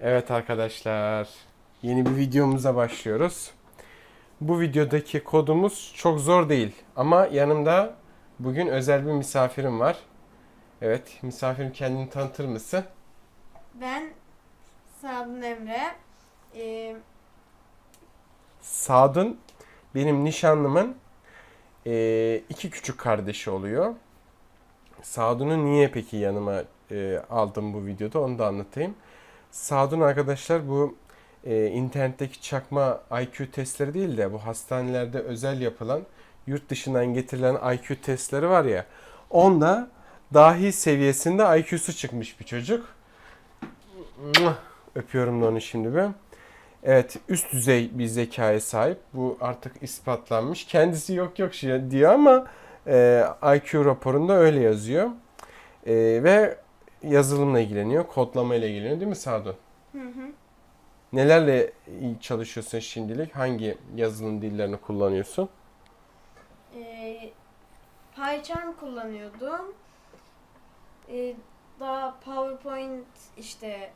Evet arkadaşlar, yeni bir videomuza başlıyoruz. Bu videodaki kodumuz çok zor değil ama yanımda bugün özel bir misafirim var. Evet, misafirim kendini tanıtır mısın? Ben Sadun Emre. Ee, Sadun benim nişanlımın eee, iki küçük kardeşi oluyor. Sadun'u niye peki yanıma eee, aldım bu videoda onu da anlatayım. Sadun arkadaşlar bu eee, internetteki çakma IQ testleri değil de bu hastanelerde özel yapılan yurt dışından getirilen IQ testleri var ya onda dahi seviyesinde IQ'su çıkmış bir çocuk. Öpüyorum da onu şimdi ben. Evet, üst düzey bir zekaya sahip. Bu artık ispatlanmış. Kendisi yok yok diyor ama e, IQ raporunda öyle yazıyor. E, ve yazılımla ilgileniyor, kodlama ile ilgileniyor değil mi Sadun? hı hı. Nelerle çalışıyorsun şimdilik? Hangi yazılım dillerini kullanıyorsun? Ee, PyCharm kullanıyordum. Ee, daha PowerPoint işte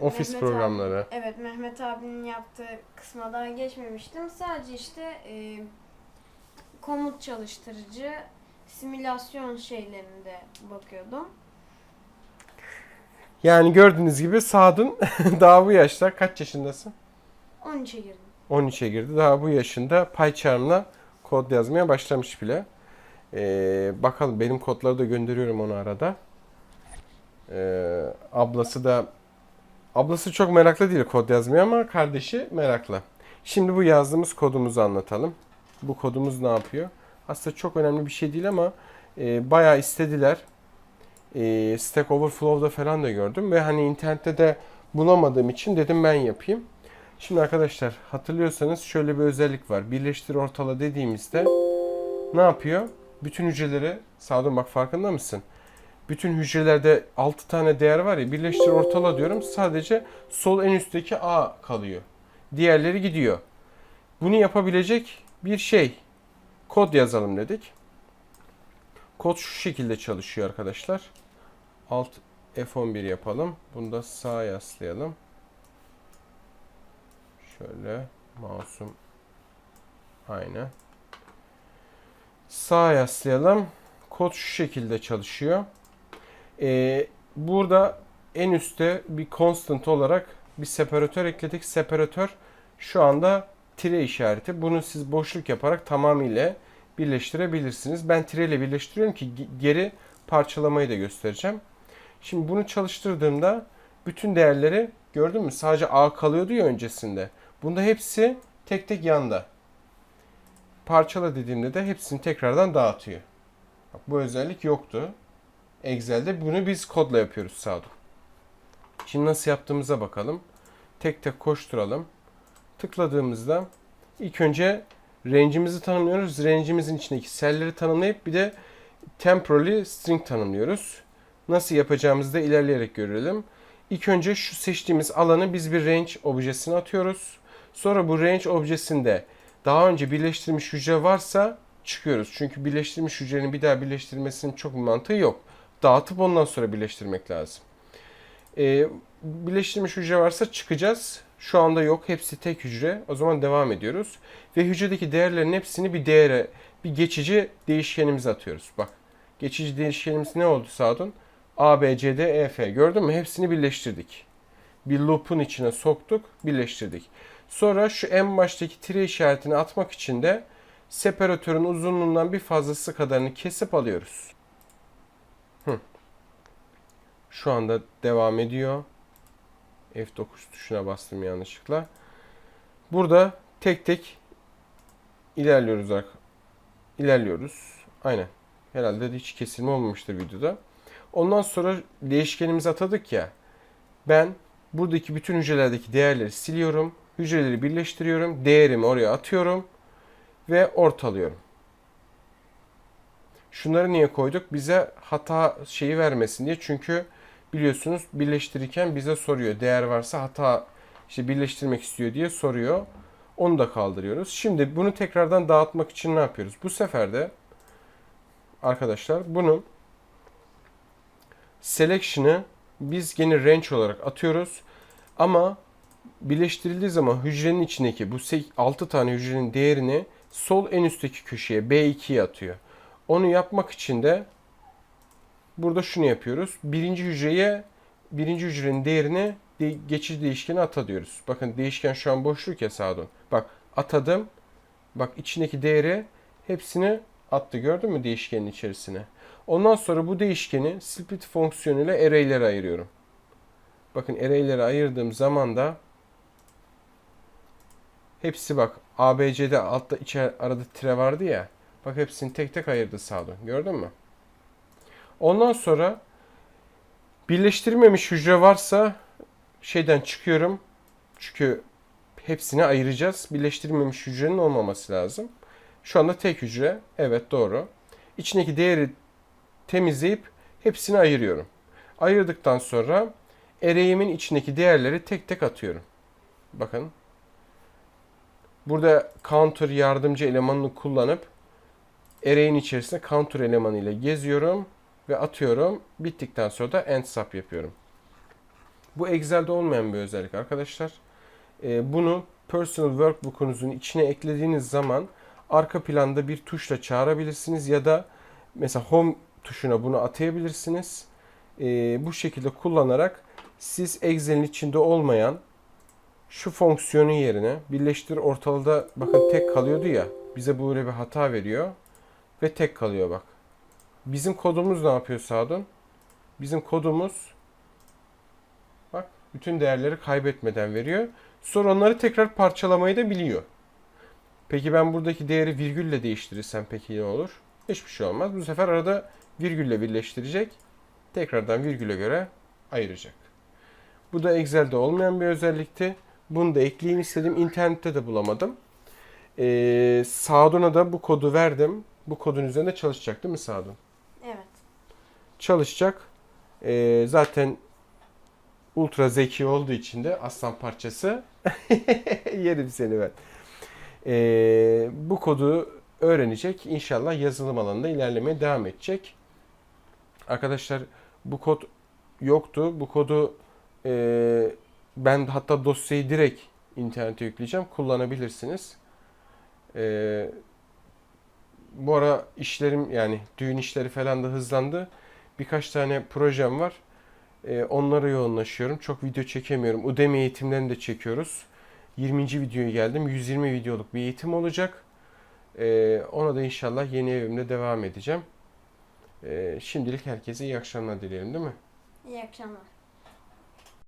Ofis Mehmet programları. Abi, evet Mehmet abinin yaptığı kısma daha geçmemiştim. Sadece işte e, komut çalıştırıcı simülasyon şeylerinde bakıyordum. Yani gördüğünüz gibi Sadun daha bu yaşta kaç yaşındasın? 13'e girdim. 13'e girdi. Daha bu yaşında PyCharm'la kod yazmaya başlamış bile. Ee, bakalım benim kodları da gönderiyorum ona arada. Ee, ablası da ablası çok meraklı değil kod yazmaya ama kardeşi meraklı. Şimdi bu yazdığımız kodumuzu anlatalım. Bu kodumuz ne yapıyor? Aslında çok önemli bir şey değil ama e, bayağı istediler. E, Stack Overflow'da falan da gördüm ve hani internette de bulamadığım için dedim ben yapayım. Şimdi arkadaşlar hatırlıyorsanız şöyle bir özellik var. Birleştir ortala dediğimizde ne yapıyor? Bütün hücreleri sağdan bak farkında mısın? Bütün hücrelerde 6 tane değer var ya birleştir ortala diyorum. Sadece sol en üstteki A kalıyor. Diğerleri gidiyor. Bunu yapabilecek bir şey. Kod yazalım dedik. Kod şu şekilde çalışıyor arkadaşlar. Alt F11 yapalım. Bunu da sağa yaslayalım. Şöyle mouse'um aynı. Sağa yaslayalım. Kod şu şekilde çalışıyor. Ee, burada en üstte bir constant olarak bir separatör ekledik. Separatör şu anda tire işareti. Bunu siz boşluk yaparak tamamıyla birleştirebilirsiniz. Ben tire ile birleştiriyorum ki ge- geri parçalamayı da göstereceğim. Şimdi bunu çalıştırdığımda bütün değerleri gördün mü? Sadece A kalıyordu ya öncesinde. Bunda hepsi tek tek yanda. Parçala dediğimde de hepsini tekrardan dağıtıyor. Bak, bu özellik yoktu. Excel'de bunu biz kodla yapıyoruz Sadu. Şimdi nasıl yaptığımıza bakalım. Tek tek koşturalım. Tıkladığımızda ilk önce range'imizi tanımlıyoruz. Range'imizin içindeki cell'leri tanımlayıp bir de temporary string tanımlıyoruz. Nasıl yapacağımızı da ilerleyerek görelim. İlk önce şu seçtiğimiz alanı biz bir range objesine atıyoruz. Sonra bu range objesinde daha önce birleştirilmiş hücre varsa çıkıyoruz. Çünkü birleştirilmiş hücrenin bir daha birleştirilmesinin çok bir mantığı yok. Dağıtıp ondan sonra birleştirmek lazım. Ee, birleştirilmiş hücre varsa çıkacağız. Şu anda yok. Hepsi tek hücre. O zaman devam ediyoruz. Ve hücredeki değerlerin hepsini bir değere, bir geçici değişkenimize atıyoruz. Bak. Geçici değişkenimiz ne oldu Sadun? A, B, C, D, E, F. Gördün mü? Hepsini birleştirdik. Bir loop'un içine soktuk, birleştirdik. Sonra şu en baştaki tire işaretini atmak için de separatörün uzunluğundan bir fazlası kadarını kesip alıyoruz. Hı. Şu anda devam ediyor. F9 tuşuna bastım yanlışlıkla. Burada tek tek ilerliyoruz. İlerliyoruz. Aynen. Herhalde de hiç kesilme olmamıştır videoda. Ondan sonra değişkenimizi atadık ya. Ben buradaki bütün hücrelerdeki değerleri siliyorum. Hücreleri birleştiriyorum. Değerimi oraya atıyorum. Ve ortalıyorum. Şunları niye koyduk? Bize hata şeyi vermesin diye. Çünkü biliyorsunuz birleştirirken bize soruyor. Değer varsa hata işte birleştirmek istiyor diye soruyor. Onu da kaldırıyoruz. Şimdi bunu tekrardan dağıtmak için ne yapıyoruz? Bu sefer de arkadaşlar bunu selection'ı biz gene range olarak atıyoruz. Ama birleştirildiği zaman hücrenin içindeki bu 6 tane hücrenin değerini sol en üstteki köşeye B2'ye atıyor. Onu yapmak için de burada şunu yapıyoruz. Birinci hücreye birinci hücrenin değerini de, geçici değişkene ata diyoruz. Bakın değişken şu an boşluk ya sağdan. Bak atadım. Bak içindeki değeri hepsini attı. Gördün mü değişkenin içerisine? Ondan sonra bu değişkeni split fonksiyonuyla array'lere ayırıyorum. Bakın array'lere ayırdığım zaman da hepsi bak ABC'de altta içer arada tire vardı ya. Bak hepsini tek tek ayırdı sağdan. Gördün mü? Ondan sonra birleştirmemiş hücre varsa şeyden çıkıyorum. Çünkü hepsini ayıracağız. Birleştirilmemiş hücrenin olmaması lazım. Şu anda tek hücre. Evet doğru. İçindeki değeri temizleyip hepsini ayırıyorum. Ayırdıktan sonra array'imin içindeki değerleri tek tek atıyorum. Bakın. Burada counter yardımcı elemanını kullanıp array'in içerisinde counter elemanı ile geziyorum ve atıyorum. Bittikten sonra da end sub yapıyorum. Bu Excel'de olmayan bir özellik arkadaşlar. Ee, bunu Personal Workbook'unuzun içine eklediğiniz zaman arka planda bir tuşla çağırabilirsiniz ya da mesela Home tuşuna bunu atayabilirsiniz. Ee, bu şekilde kullanarak siz Excel'in içinde olmayan şu fonksiyonu yerine birleştir ortalıda bakın tek kalıyordu ya bize böyle bir hata veriyor ve tek kalıyor bak. Bizim kodumuz ne yapıyor Sadun? Bizim kodumuz bak bütün değerleri kaybetmeden veriyor. Sonra onları tekrar parçalamayı da biliyor. Peki ben buradaki değeri virgülle değiştirirsem peki ne olur? Hiçbir şey olmaz. Bu sefer arada virgülle birleştirecek. Tekrardan virgüle göre ayıracak. Bu da Excel'de olmayan bir özellikti. Bunu da ekleyeyim istedim. İnternette de bulamadım. Ee, Sadun'a da bu kodu verdim. Bu kodun üzerinde çalışacak değil mi Sadun? Evet. Çalışacak. Ee, zaten ultra zeki olduğu için de aslan parçası. Yerim seni ben. Ee, bu kodu öğrenecek. İnşallah yazılım alanında ilerlemeye devam edecek. Arkadaşlar bu kod yoktu. Bu kodu e, ben hatta dosyayı direkt internete yükleyeceğim. Kullanabilirsiniz. E, bu ara işlerim yani düğün işleri falan da hızlandı. Birkaç tane projem var. E, onlara yoğunlaşıyorum. Çok video çekemiyorum. Udemy eğitimlerini de çekiyoruz. 20. videoya geldim. 120 videoluk bir eğitim olacak. E, ona da inşallah yeni evimde devam edeceğim. E, şimdilik herkese iyi akşamlar dileyelim değil mi? İyi akşamlar.